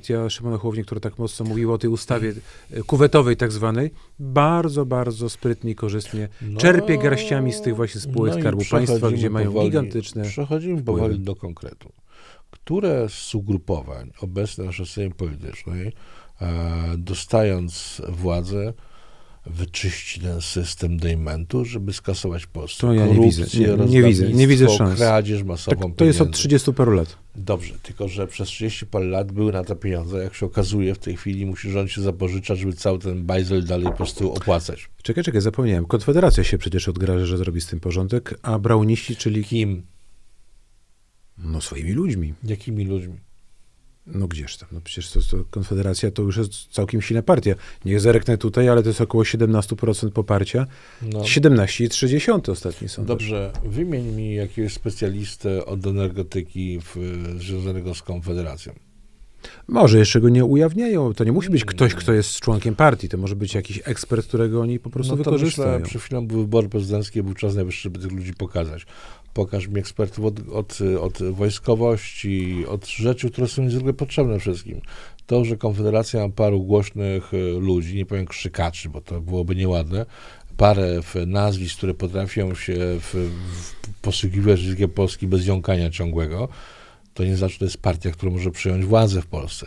partia Szymona Hołowni, która tak mocno mówiła o tej ustawie e, kuwetowej tak zwanej, bardzo, bardzo sprytnie i korzystnie No, czerpie garściami z tych właśnie spółek no Skarbu Państwa, gdzie mają powoli- gigantyczne... Przechodzimy powoli do konkretu. Które z ugrupowań obecne na scenie politycznej, e, dostając władzę, wyczyści ten system dejmentu, żeby skasować Polskę? To ja nie widzę. Nie- nie widzę. Nie widzę szans. kradzież masową Tak, to jest od pieniędzy. 30 paru lat. Dobrze, tylko że przez 30 parę lat były na to pieniądze. Jak się okazuje, w tej chwili musi rząd się zapożyczać, żeby cały ten bajzel dalej po prostu opłacać. Czekaj, czekaj, zapomniałem. Konfederacja się przecież odgra, że zrobi z tym porządek, a brauniści, czyli Kim? no swoimi ludźmi. Jakimi ludźmi? No gdzież tam, no przecież to, to Konfederacja to już jest całkiem silna partia. Niech zerknę tutaj, ale to jest około 17% poparcia. No. 17,3 ostatni są. Dobrze, wymień mi jakiegoś specjalistę od energetyki w, związanego z Konfederacją. Może jeszcze go nie ujawniają. To nie musi być Mm. ktoś, kto jest członkiem partii. To może być jakiś ekspert, którego oni po prostu No to wykorzystają. myślę, przed chwilą były wybory prezydenckie, był czas najwyższy, żeby tych ludzi pokazać. Pokaż mi ekspertów od, od, od wojskowości, od rzeczy, które są niezwykle potrzebne wszystkim. To, że Konfederacja ma paru głośnych y, ludzi, nie powiem krzykaczy, bo to byłoby nieładne, parę nazwisk, które potrafią się w, w posługiwać językiem polskim bez jąkania ciągłego, to nie znaczy, że to jest partia, która może przejąć władzę w Polsce.